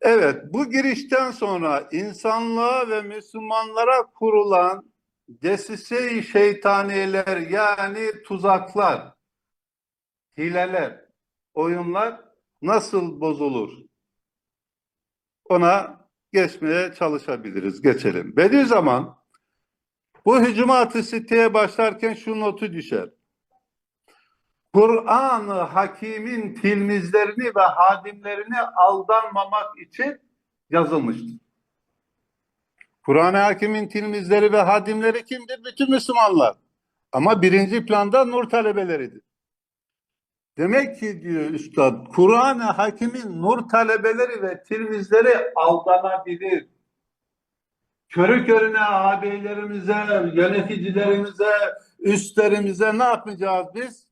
Evet, bu girişten sonra insanlığa ve Müslümanlara kurulan desise-i şeytaniyeler yani tuzaklar, hileler, oyunlar nasıl bozulur? Ona geçmeye çalışabiliriz. Geçelim. Bediüzzaman bu hücumat-ı siteye başlarken şu notu düşer. Kur'an-ı Hakim'in tilmizlerini ve hadimlerini aldanmamak için yazılmıştır. Kur'an-ı Hakim'in tilmizleri ve hadimleri kimdir? Bütün Müslümanlar. Ama birinci planda nur talebeleridir. Demek ki diyor Üstad, Kur'an-ı Hakim'in nur talebeleri ve tilmizleri aldanabilir. Körü körüne ağabeylerimize, yöneticilerimize, üstlerimize ne yapmayacağız biz?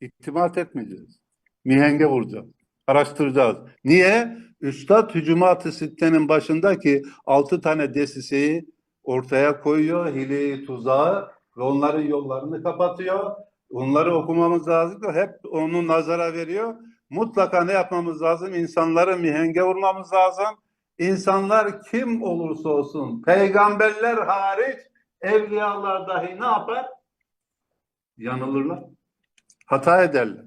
İtimat etmeyeceğiz. Mihenge vuracağız. Araştıracağız. Niye? Üstad Hücumat-ı Sitte'nin başındaki altı tane desiseyi ortaya koyuyor. Hileyi, tuzağı ve onların yollarını kapatıyor. Onları okumamız lazım. Hep onu nazara veriyor. Mutlaka ne yapmamız lazım? İnsanları mihenge vurmamız lazım. İnsanlar kim olursa olsun, peygamberler hariç, evliyalar dahi ne yapar? Yanılırlar. Hata ederler.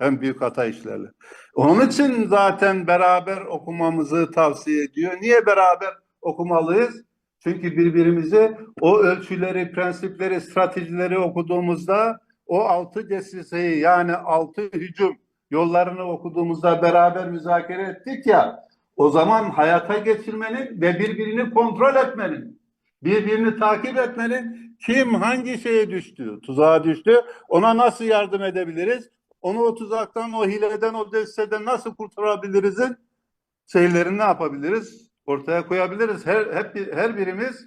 En büyük hata işlerler. Onun için zaten beraber okumamızı tavsiye ediyor. Niye beraber okumalıyız? Çünkü birbirimizi o ölçüleri, prensipleri, stratejileri okuduğumuzda o altı desiseyi yani altı hücum yollarını okuduğumuzda beraber müzakere ettik ya o zaman hayata geçirmenin ve birbirini kontrol etmenin, birbirini takip etmenin kim hangi şeye düştü, tuzağa düştü, ona nasıl yardım edebiliriz, onu o tuzaktan, o hileden, o desteden nasıl kurtarabilirizin şeylerini ne yapabiliriz? Ortaya koyabiliriz. Her, hep, her birimiz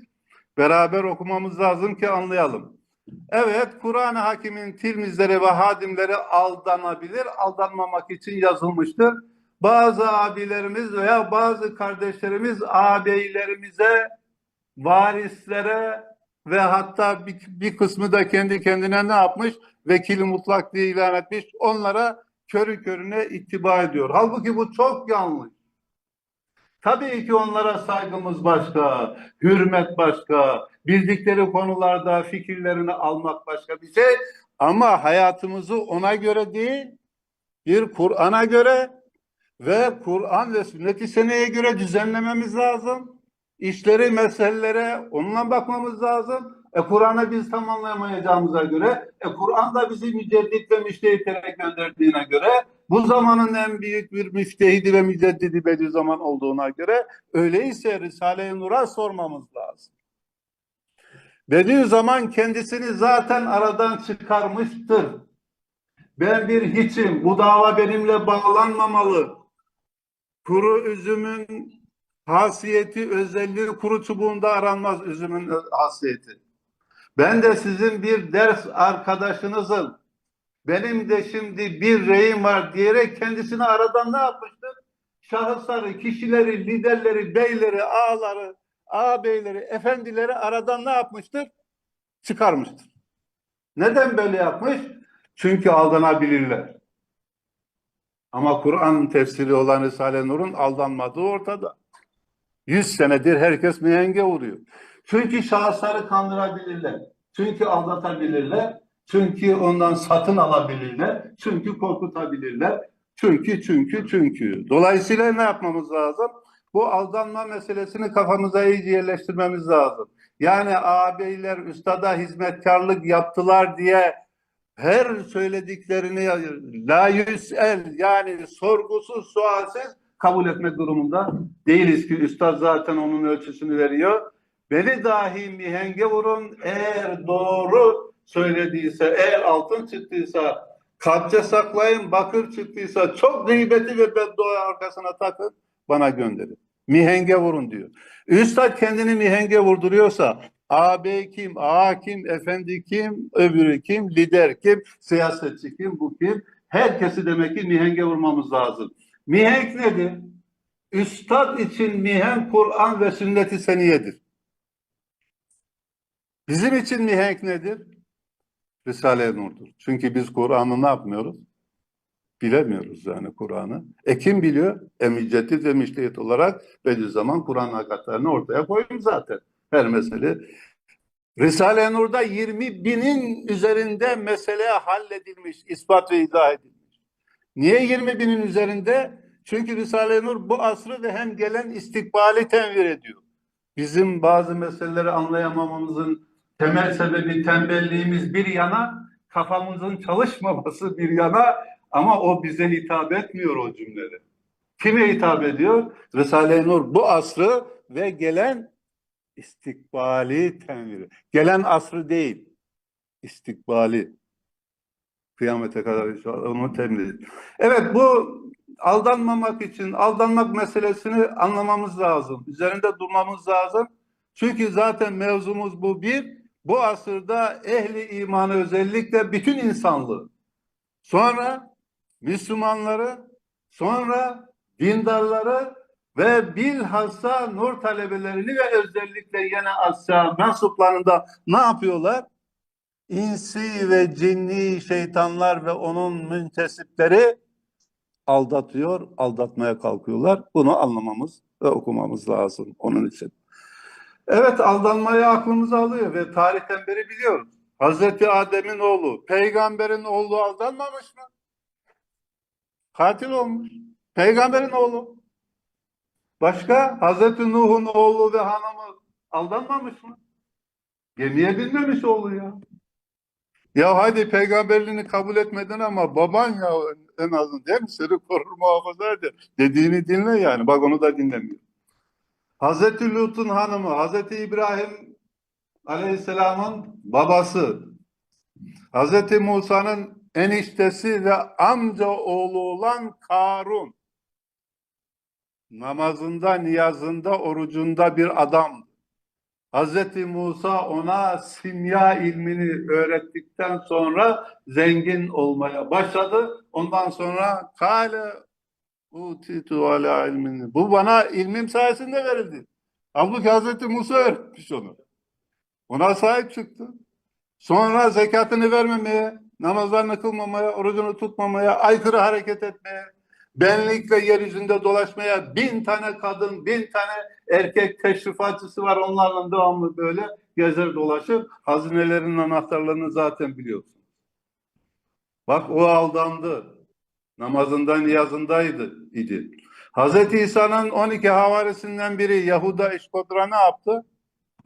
beraber okumamız lazım ki anlayalım. Evet, Kur'an-ı Hakim'in tilmizleri ve hadimleri aldanabilir, aldanmamak için yazılmıştır. Bazı abilerimiz veya bazı kardeşlerimiz ağabeylerimize, varislere ve hatta bir, bir kısmı da kendi kendine ne yapmış? Vekili mutlak diye ilan etmiş. Onlara körü körüne ittiba ediyor. Halbuki bu çok yanlış. Tabii ki onlara saygımız başka, hürmet başka, bildikleri konularda fikirlerini almak başka bir şey. Ama hayatımızı ona göre değil, bir Kur'an'a göre ve Kur'an ve sünnet-i seneye göre düzenlememiz lazım. İşleri, meselelere onunla bakmamız lazım. E Kur'an'ı biz tamamlayamayacağımıza göre, e Kur'an da bizi müceddit ve müştehitlere gönderdiğine göre, bu zamanın en büyük bir müftehidi ve müceddidi Bediüzzaman olduğuna göre, öyleyse Risale-i Nur'a sormamız lazım. Bediüzzaman kendisini zaten aradan çıkarmıştır. Ben bir hiçim, bu dava benimle bağlanmamalı. Kuru üzümün hasiyeti, özelliği kuru çubuğunda aranmaz üzümün hasiyeti. Ben de sizin bir ders arkadaşınızım. Benim de şimdi bir reyim var diyerek kendisini aradan ne yapmıştır? Şahısları, kişileri, liderleri, beyleri, ağaları, ağabeyleri, efendileri aradan ne yapmıştır? Çıkarmıştır. Neden böyle yapmış? Çünkü aldanabilirler. Ama Kur'an tefsiri olan Risale-i Nur'un aldanmadığı ortada. Yüz senedir herkes mihenge vuruyor. Çünkü şahısları kandırabilirler. Çünkü aldatabilirler. Çünkü ondan satın alabilirler. Çünkü korkutabilirler. Çünkü, çünkü, çünkü. Dolayısıyla ne yapmamız lazım? Bu aldanma meselesini kafamıza iyice yerleştirmemiz lazım. Yani ağabeyler üstada hizmetkarlık yaptılar diye her söylediklerini la yüsel yani sorgusuz sualsiz kabul etmek durumunda değiliz ki üstad zaten onun ölçüsünü veriyor. Beni dahi mihenge vurun eğer doğru söylediyse, eğer altın çıktıysa kalpçe saklayın, bakır çıktıysa çok gıybeti ve beddua arkasına takın bana gönderin. Mihenge vurun diyor. Üstad kendini mihenge vurduruyorsa ağabey kim, ağa kim, efendi kim, öbürü kim, lider kim, siyasetçi kim, bu kim? Herkesi demek ki mihenge vurmamız lazım. Mihenk nedir? Üstad için mihenk Kur'an ve sünnet-i seniyedir. Bizim için mihenk nedir? Risale-i Nur'dur. Çünkü biz Kur'an'ı ne yapmıyoruz? Bilemiyoruz yani Kur'an'ı. E kim biliyor? Emicetid ve Miştehit olarak Bediüzzaman Kur'an hakikatlerini ortaya koymuş zaten. Her mesele. Risale-i Nur'da 20 binin üzerinde mesele halledilmiş, ispat ve izah edilmiş. Niye 20 binin üzerinde? Çünkü Risale-i Nur bu asrı ve hem gelen istikbali tenvir ediyor. Bizim bazı meseleleri anlayamamamızın temel sebebi tembelliğimiz bir yana, kafamızın çalışmaması bir yana ama o bize hitap etmiyor o cümleleri. Kime hitap ediyor? Risale-i Nur bu asrı ve gelen istikbali tenviri. Gelen asrı değil, istikbali. Kıyamete kadar inşallah onu temin edin. Evet bu aldanmamak için aldanmak meselesini anlamamız lazım. Üzerinde durmamız lazım. Çünkü zaten mevzumuz bu bir. Bu asırda ehli imanı özellikle bütün insanlığı. Sonra Müslümanları, sonra dindarları ve bilhassa nur talebelerini ve özellikle yine Asya mensuplarında ne yapıyorlar? İnsi ve cinni şeytanlar ve onun müntesipleri aldatıyor, aldatmaya kalkıyorlar. Bunu anlamamız ve okumamız lazım onun için. Evet aldanmayı aklımıza alıyor ve tarihten beri biliyoruz. Hazreti Adem'in oğlu, peygamberin oğlu aldanmamış mı? Katil olmuş. Peygamberin oğlu. Başka? Hazreti Nuh'un oğlu ve hanımı aldanmamış mı? Gemiye binmemiş oğlu ya. Ya hadi peygamberliğini kabul etmedin ama baban ya en azından değil mi? Seni korur muhafaza eder. Dediğini dinle yani. Bak onu da dinlemiyor. Hazreti Lut'un hanımı, Hazreti İbrahim Aleyhisselam'ın babası, Hazreti Musa'nın eniştesi ve amca oğlu olan Karun. Namazında, niyazında, orucunda bir adam. Hazreti Musa ona simya ilmini öğrettikten sonra zengin olmaya başladı. Ondan sonra kâle utitu ala ilmini. Bu bana ilmim sayesinde verildi. Halbuki Hazreti Musa öğretmiş onu. Ona sahip çıktı. Sonra zekatını vermemeye, namazlarını kılmamaya, orucunu tutmamaya, aykırı hareket etmeye, benlikle yeryüzünde dolaşmaya, bin tane kadın, bin tane erkek teşrifatçısı var. Onlarla devamlı böyle gezer dolaşır. Hazinelerin anahtarlarını zaten biliyorsun. Bak o aldandı. Namazında, niyazındaydı idi. Hazreti İsa'nın 12 havarisinden biri Yahuda İşkodra ne yaptı?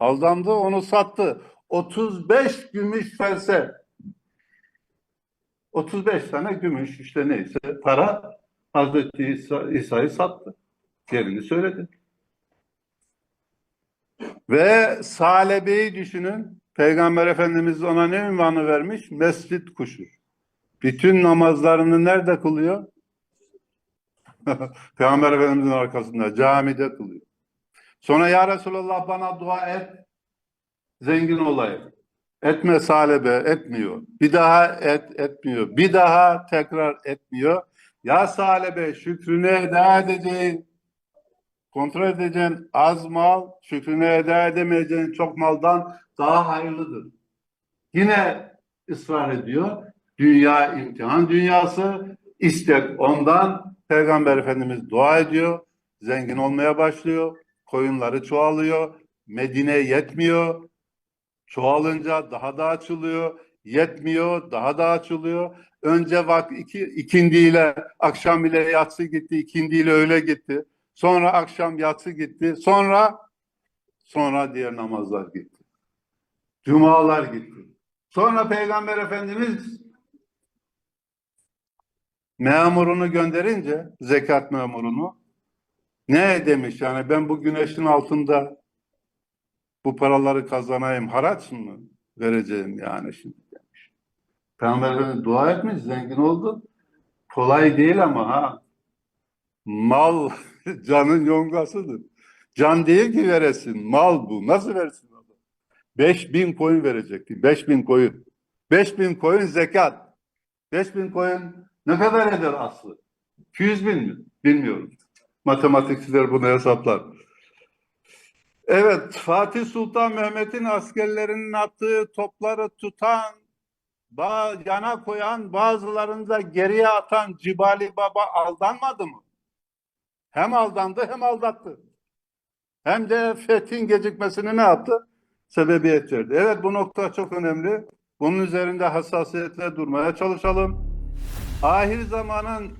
Aldandı, onu sattı. 35 gümüş ferse. 35 tane gümüş işte neyse para Hazreti İsa, İsa'yı sattı. Yerini söyledi. Ve Salebe'yi düşünün. Peygamber Efendimiz ona ne ünvanı vermiş? Mescit kuşu. Bütün namazlarını nerede kılıyor? Peygamber Efendimiz'in arkasında, camide kılıyor. Sonra ya Resulallah bana dua et, zengin olayım. Etme salebe, etmiyor. Bir daha et, etmiyor. Bir daha tekrar etmiyor. Ya salebe şükrünü eda edeceğin, kontrol edeceğin az mal, şükrünü eda edemeyeceğin çok maldan daha hayırlıdır. Yine ısrar ediyor. Dünya imtihan dünyası, istek ondan. Peygamber Efendimiz dua ediyor, zengin olmaya başlıyor, koyunları çoğalıyor, Medine yetmiyor, çoğalınca daha da açılıyor, yetmiyor, daha da açılıyor. Önce vak iki, ikindiyle akşam ile yatsı gitti, ikindiyle öğle gitti. Sonra akşam yatsı gitti. Sonra sonra diğer namazlar gitti. Cumalar gitti. Sonra Peygamber Efendimiz memurunu gönderince zekat memurunu ne demiş yani ben bu güneşin altında bu paraları kazanayım haraç mı vereceğim yani şimdi demiş. Peygamber Efendimiz dua etmiş zengin oldu. Kolay değil ama ha. Mal canın yongasıdır. Can değil ki veresin. Mal bu. Nasıl versin adam? 5000 koyun verecekti. 5000 koyun. 5000 koyun zekat. 5000 koyun ne kadar eder aslı? 200 bin mi? Bilmiyorum. Matematikçiler bunu hesaplar. Evet, Fatih Sultan Mehmet'in askerlerinin attığı topları tutan yana koyan, bazılarını da geriye atan Cibali Baba aldanmadı mı? Hem aldandı hem aldattı. Hem de fethin gecikmesini ne yaptı? Sebebiyet verdi. Evet bu nokta çok önemli. Bunun üzerinde hassasiyetle durmaya çalışalım. Ahir zamanın